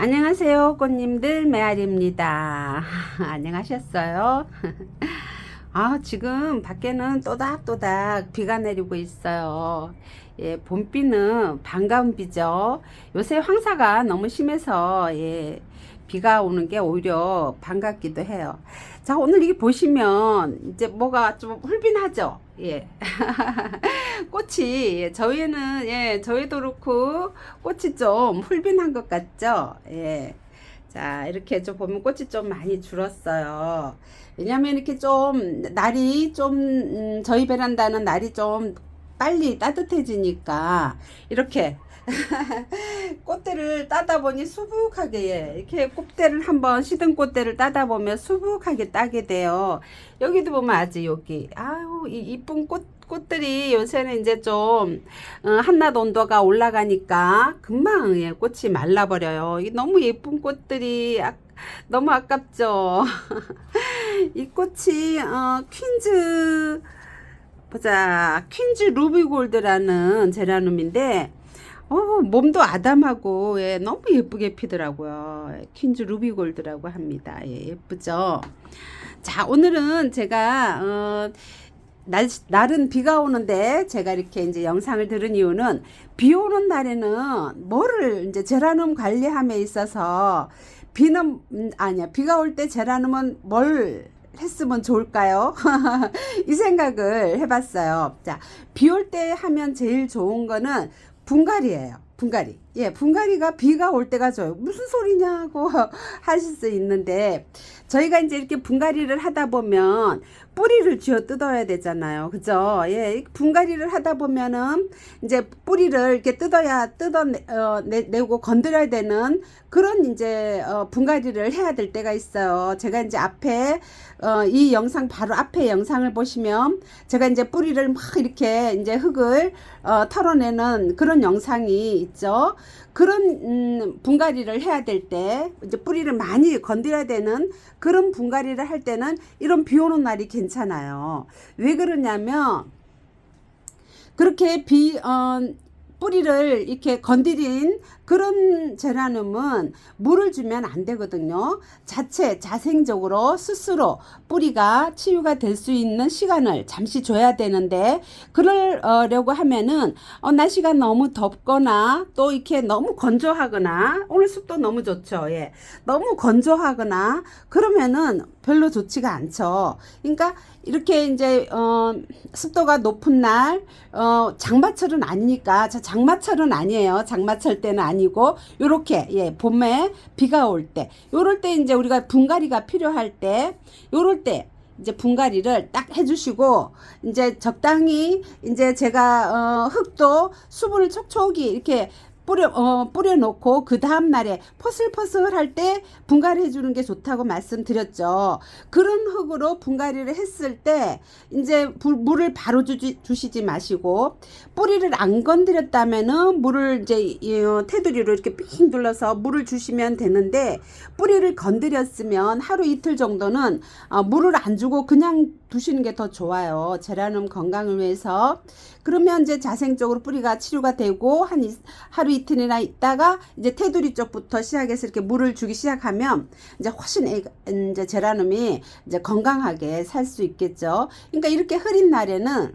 안녕하세요, 꽃님들 메아리입니다. 안녕하셨어요? 아, 지금 밖에는 또닥또닥 비가 내리고 있어요. 예, 봄비는 반가운 비죠. 요새 황사가 너무 심해서 예, 비가 오는 게 오히려 반갑기도 해요. 자, 오늘 이게 보시면 이제 뭐가 좀 훌빈하죠? 예. 꽃이, 예, 저희는, 예, 저희도 그렇고, 꽃이 좀 훌빈한 것 같죠? 예. 자, 이렇게 좀 보면 꽃이 좀 많이 줄었어요. 왜냐면 이렇게 좀, 날이 좀, 음, 저희 베란다는 날이 좀 빨리 따뜻해지니까, 이렇게 꽃대를 따다 보니 수북하게 예, 이렇게 꽃대를 한번 시든 꽃대를 따다 보면 수북하게 따게 돼요. 여기도 보면 아직 여기 아우 이 이쁜 꽃 꽃들이 요새는 이제 좀 어, 한낮 온도가 올라가니까 금방 예, 꽃이 말라버려요. 이 너무 예쁜 꽃들이 아, 너무 아깝죠. 이 꽃이 어, 퀸즈 보자 퀸즈 루비 골드라는 제라늄인데 어, 몸도 아담하고 예, 너무 예쁘게 피더라고요. 퀸즈 루비 골드라고 합니다. 예, 예쁘죠? 자, 오늘은 제가 어, 날, 날은 비가 오는데 제가 이렇게 이제 영상을 들은 이유는 비 오는 날에는 뭐를 이제 제라늄 관리함에 있어서 비는 음, 아니야 비가 올 때 제라늄은 뭘 했으면 좋을까요? 이 생각을 해봤어요. 자, 비 올 때 하면 제일 좋은 거는 분갈이에요. 분갈이. 예, 분갈이가 비가 올 때가 좋아요. 무슨 소리냐고 하실 수 있는데, 저희가 이제 이렇게 분갈이를 하다 보면 뿌리를 쥐어 뜯어야 되잖아요. 그죠? 예, 분갈이를 하다 보면은 이제 뿌리를 이렇게 뜯어야 뜯어 어, 내, 내고 건드려야 되는 그런 이제 어, 분갈이를 해야 될 때가 있어요. 제가 이제 앞에 어, 이 영상 바로 앞에 영상을 보시면 제가 이제 뿌리를 막 이렇게 이제 흙을 어, 털어내는 그런 영상이 있죠. 그런 음, 분갈이를 해야 될 때 이제 뿌리를 많이 건드려야 되는 그런 분갈이를 할 때는 이런 비 오는 날이 괜찮아요. 왜 그러냐면 그렇게 비 어, 뿌리를 이렇게 건드린 그런 제라늄은 물을 주면 안 되거든요. 자체 자생적으로 스스로 뿌리가 치유가 될 수 있는 시간을 잠시 줘야 되는데 그러려고 하면은 어, 날씨가 너무 덥거나 또 이렇게 너무 건조하거나 오늘 습도 너무 좋죠. 예. 너무 건조하거나 그러면은 별로 좋지가 않죠. 그러니까 이렇게 이제 어 습도가 높은 날 어 장마철은 아니니까 자 장마철은 아니에요. 장마철 때는 아니 고 요렇게 예 봄에 비가 올 때 요럴 때 이제 우리가 분갈이가 필요할 때 요럴 때 이제 분갈이를 딱 해주시고 이제 적당히 이제 제가 어 흙도 수분을 촉촉이 이렇게 뿌려 어 뿌려 놓고 그 다음 날에 퍼슬퍼슬할 때 분갈이 해 주는 게 좋다고 말씀드렸죠. 그런 흙으로 분갈이를 했을 때 이제 불, 물을 바로 주지, 주시지 마시고 뿌리를 안 건드렸다면은 물을 이제 이, 어, 테두리로 이렇게 삥 둘러서 물을 주시면 되는데 뿌리를 건드렸으면 하루 이틀 정도는 어, 물을 안 주고 그냥 두시는 게 더 좋아요. 제라늄 건강을 위해서. 그러면 이제 자생적으로 뿌리가 치료가 되고 한 이, 하루 이틀이나 있다가 이제 테두리 쪽부터 시작해서 이렇게 물을 주기 시작하면 이제 훨씬 애, 이제 제라늄이 이제 건강하게 살 수 있겠죠. 그러니까 이렇게 흐린 날에는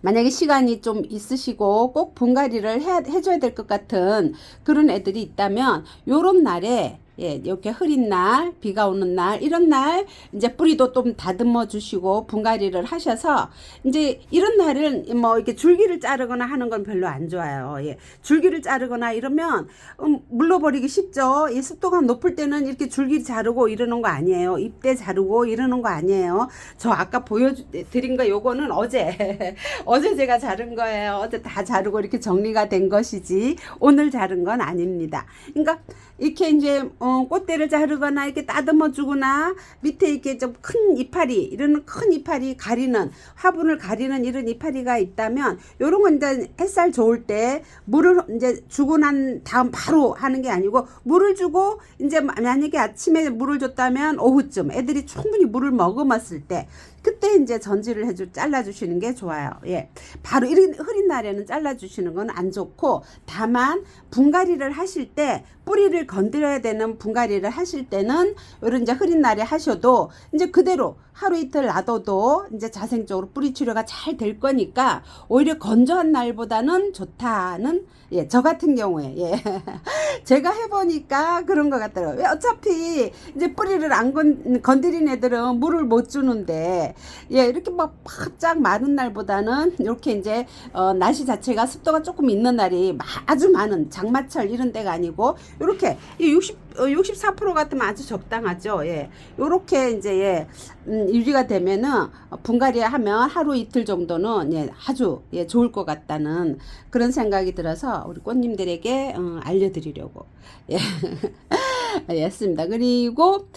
만약에 시간이 좀 있으시고 꼭 분갈이를 해, 해줘야 될 것 같은 그런 애들이 있다면 요런 날에 예, 이렇게 흐린 날, 비가 오는 날, 이런 날, 이제 뿌리도 좀 다듬어 주시고, 분갈이를 하셔서, 이제 이런 날은 뭐 이렇게 줄기를 자르거나 하는 건 별로 안 좋아요. 예. 줄기를 자르거나 이러면, 음, 물러버리기 쉽죠. 이 습도가 높을 때는 이렇게 줄기 자르고 이러는 거 아니에요. 잎대 자르고 이러는 거 아니에요. 저 아까 보여드린 거 요거는 어제, 어제 제가 자른 거예요. 어제 다 자르고 이렇게 정리가 된 것이지, 오늘 자른 건 아닙니다. 그러니까, 이렇게 이제, 어, 꽃대를 자르거나 이렇게 따듬어 주거나 밑에 이렇게 좀 큰 이파리 이런 큰 이파리 가리는 화분을 가리는 이런 이파리가 있다면 요런 건 이제 햇살 좋을 때 물을 이제 주고 난 다음 바로 하는 게 아니고 물을 주고 이제 만약에 아침에 물을 줬다면 오후쯤 애들이 충분히 물을 머금었을 때 그때 이제 전지를 해주 잘라주시는 게 좋아요. 예, 바로 이런 흐린 날에는 잘라주시는 건 안 좋고 다만 분갈이를 하실 때 뿌리를 건드려야 되는 분갈이를 하실 때는 이런 이제 흐린 날에 하셔도 이제 그대로 하루 이틀 놔둬도 이제 자생적으로 뿌리 치료가 잘 될 거니까 오히려 건조한 날보다는 좋다는 예, 저 같은 경우에 예. 제가 해보니까 그런 것 같더라고요. 왜 어차피 이제 뿌리를 안 건, 건드린 애들은 물을 못 주는데 예, 이렇게 막 바짝 마른 날보다는 이렇게 이제 어, 날씨 자체가 습도가 조금 있는 날이 마- 아주 많은 장마철 이런 때가 아니고 이렇게 이 60, 어, 64% 같으면 아주 적당하죠. 예. 요렇게 이제 예, 음, 유리가 되면은 어, 분갈이 하면 하루 이틀 정도는 예, 아주 예, 좋을 것 같다는 그런 생각이 들어서 우리 꽃님들에게 어, 알려드리려고 예, 예, 했습니다. 그리고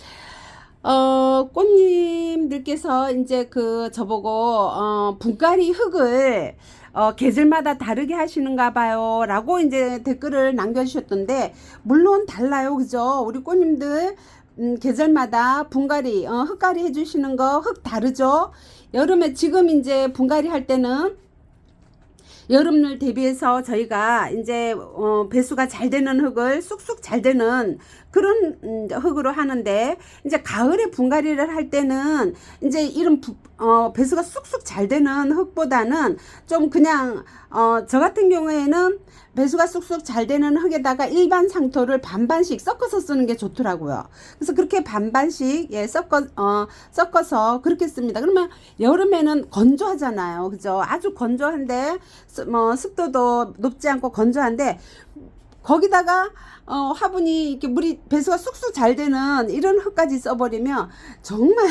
어, 꽃님들께서 이제 그 저보고 어, 분갈이 흙을 어, 계절마다 다르게 하시는가 봐요. 라고 이제 댓글을 남겨주셨던데, 물론 달라요. 그죠? 우리 꽃님들, 음, 계절마다 분갈이, 어, 흙갈이 해주시는 거 흙 다르죠? 여름에 지금 이제 분갈이 할 때는 여름을 대비해서 저희가 이제 어, 배수가 잘 되는 흙을 쑥쑥 잘 되는 그런 음, 흙으로 하는데 이제 가을에 분갈이를 할 때는 이제 이런 부, 어, 배수가 쑥쑥 잘 되는 흙보다는 좀 그냥 어, 저 같은 경우에는 배수가 쑥쑥 잘 되는 흙에다가 일반 상토를 반반씩 섞어서 쓰는 게 좋더라고요. 그래서 그렇게 반반씩 예, 섞어 어, 섞어서 그렇게 씁니다. 그러면 여름에는 건조하잖아요. 그죠? 아주 건조한데 스- 뭐 습도도 높지 않고 건조한데 거기다가 어, 화분이 이렇게 물이 배수가 쑥쑥 잘 되는 이런 흙까지 써버리면 정말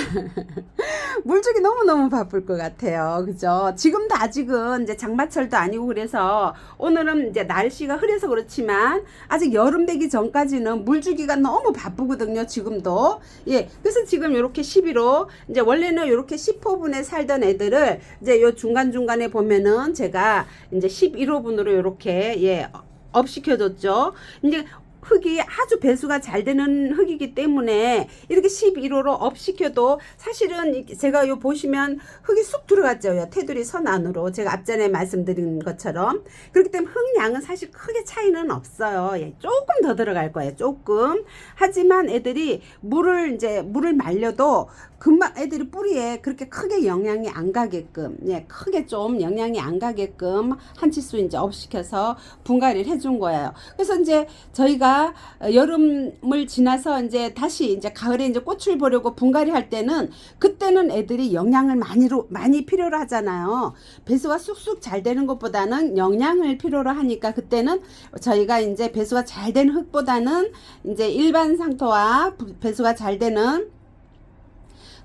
물주기 너무너무 바쁠 것 같아요. 그죠? 지금도 아직은 이제 장마철도 아니고 그래서 오늘은 이제 날씨가 흐려서 그렇지만 아직 여름 되기 전까지는 물주기가 너무 바쁘거든요. 지금도. 예. 그래서 지금 이렇게 11호 이제 원래는 이렇게 10호분에 살던 애들을 이제 요 중간중간에 보면은 제가 이제 11호분으로 이렇게 예. 업 시켜줬죠. 이제 흙이 아주 배수가 잘 되는 흙이기 때문에 이렇게 11호로 업 시켜도 사실은 이- 제가 요 보시면 흙이 쑥 들어갔죠. 요 테두리 선 안으로 제가 앞전에 말씀드린 것처럼 그렇기 때문에 흙량은 사실 크게 차이는 없어요. 예, 조금 더 들어갈 거예요. 조금 하지만 애들이 물을 이제 물을 말려도 금방 애들이 뿌리에 그렇게 크게 영향이 안 가게끔 예, 크게 좀 영향이 안 가게끔 한 치수 이제 업 시켜서 분갈이를 해준 거예요. 그래서 이제 저희가 어, 여름을 지나서 이제 다시 이제 가을에 이제 꽃을 보려고 분갈이 할 때는 그때는 애들이 영양을 많이로 많이 필요로 하잖아요. 배수가 쑥쑥 잘 되는 것보다는 영양을 필요로 하니까 그때는 저희가 이제 배수가 잘 된 흙보다는 이제 일반 상토와 부- 배수가 잘 되는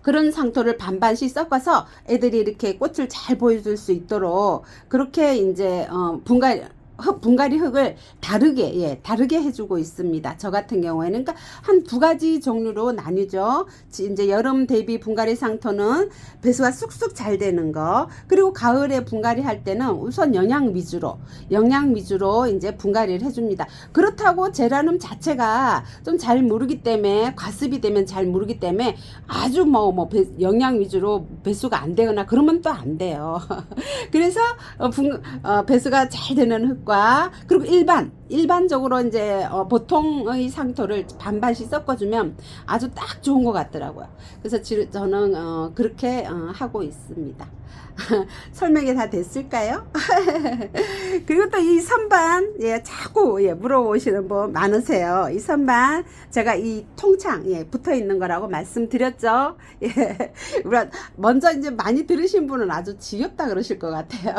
그런 상토를 반반씩 섞어서 애들이 이렇게 꽃을 잘 보여줄 수 있도록 그렇게 이제 어 분갈이 흙, 분갈이 흙을 다르게 예 다르게 해주고 있습니다. 저 같은 경우에는 그러니까 한 두 가지 종류로 나뉘죠. 지- 이제 여름 대비 분갈이 상토는 배수가 쑥쑥 잘 되는 거 그리고 가을에 분갈이 할 때는 우선 영양 위주로 영양 위주로 이제 분갈이를 해줍니다. 그렇다고 제라늄 자체가 좀 잘 모르기 때문에 과습이 되면 잘 모르기 때문에 아주 뭐뭐 영양 위주로 배수가 안 되거나 그러면 또 안 돼요. 그래서 어, 분, 어, 배수가 잘 되는 흙과 그리고 일반 일반적으로 이제 어, 보통의 상토를 반반씩 섞어주면 아주 딱 좋은 것 같더라고요. 그래서 지- 저는 어, 그렇게 어, 하고 있습니다. 설명이 다 됐을까요? 그리고 또 이 선반 예 자꾸 예 물어보시는 분 많으세요. 이 선반 제가 이 통창 예 붙어 있는 거라고 말씀드렸죠. 예 먼저 이제 많이 들으신 분은 아주 지겹다 그러실 것 같아요.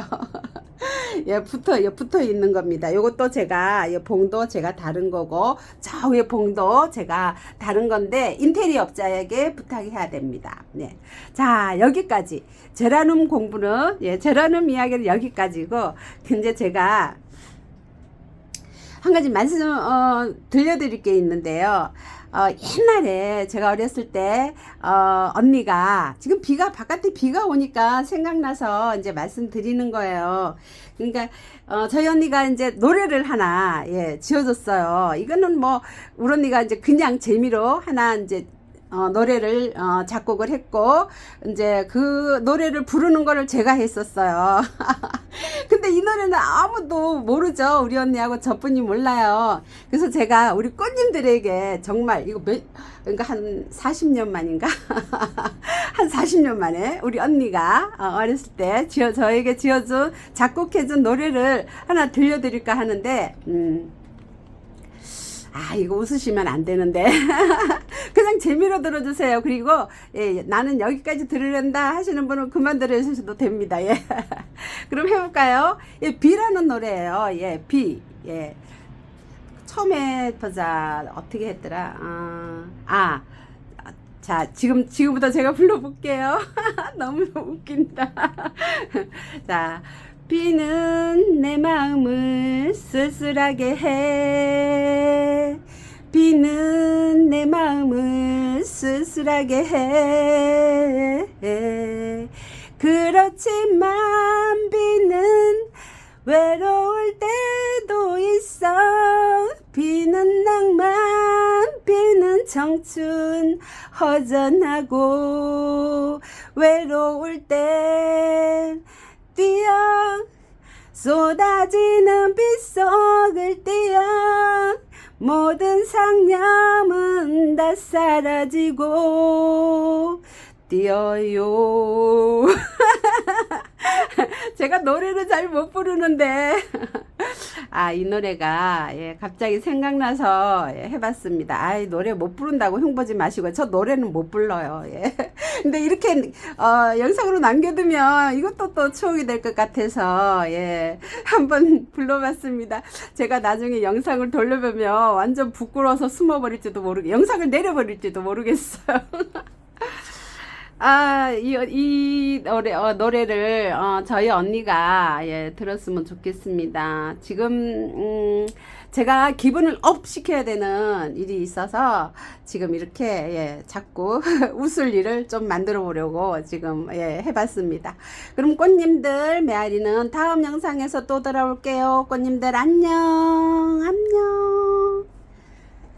예 붙어 예 붙어 있는 겁니다. 요것도 제가 예 봉도 제가 다른 거고 저 위에 봉도 제가 다른 건데 인테리어 업자에게 부탁해야 됩니다. 네. 자, 여기까지. 제라늄 공부는, 예, 제라늄 이야기는 여기까지고, 이제 제가 한 가지 말씀, 어, 들려드릴 게 있는데요. 어, 옛날에 제가 어렸을 때, 어, 언니가, 지금 비가, 바깥에 비가 오니까 생각나서 이제 말씀드리는 거예요. 그러니까, 어, 저희 언니가 이제 노래를 하나, 예, 지어줬어요. 이거는 뭐, 우리 언니가 이제 그냥 재미로 하나 이제 어, 노래를 어, 작곡을 했고 이제 그 노래를 부르는 거를 제가 했었어요. 근데 이 노래는 아무도 모르죠. 우리 언니하고 저뿐이 몰라요. 그래서 제가 우리 꽃님들에게 정말 이거 몇 그러니까 한 40년 만인가? 한 40년 만에 우리 언니가 어, 어렸을 때 지어 저에게 지어준 작곡해준 노래를 하나 들려드릴까 하는데 음. 아, 이거 웃으시면 안 되는데. 그냥 재미로 들어주세요. 그리고, 예, 나는 여기까지 들으련다 하시는 분은 그만 들으셔도 됩니다. 예. 그럼 해볼까요? 예, 비라는 노래예요. 예, 비. 예. 처음에, 보자, 어떻게 했더라? 아, 아. 자, 지금, 지금부터 제가 불러볼게요. 너무 웃긴다. 자, 비는 내 마음을 쓸쓸하게 해. 쓸쓸하게 해. 그렇지만 비는 외로울 때도 있어. 비는 낭만, 비는 청춘, 허전하고 외로울 땐 뛰어 쏟아지는 빗속을 뛰어 모든 상념은 다 사라지고 뛰어요 제가 노래를 잘 못 부르는데 아 이 노래가 예, 갑자기 생각나서 예, 해봤습니다. 아이 노래 못 부른다고 흉보지 마시고 저 노래는 못 불러요. 예. 근데 이렇게 어, 영상으로 남겨두면 이것도 또 추억이 될 것 같아서 예, 한번 불러봤습니다. 제가 나중에 영상을 돌려보면 완전 부끄러워서 숨어버릴지도 모르게 영상을 내려버릴지도 모르겠어요. 아, 이, 이 노래, 어, 노래를, 어, 저희 언니가, 예, 들었으면 좋겠습니다. 지금, 음, 제가 기분을 업 시켜야 되는 일이 있어서 지금 이렇게, 예, 자꾸 웃을 일을 좀 만들어 보려고 지금, 예, 해봤습니다. 그럼 꽃님들, 메아리는 다음 영상에서 또 돌아올게요. 꽃님들 안녕, 안녕.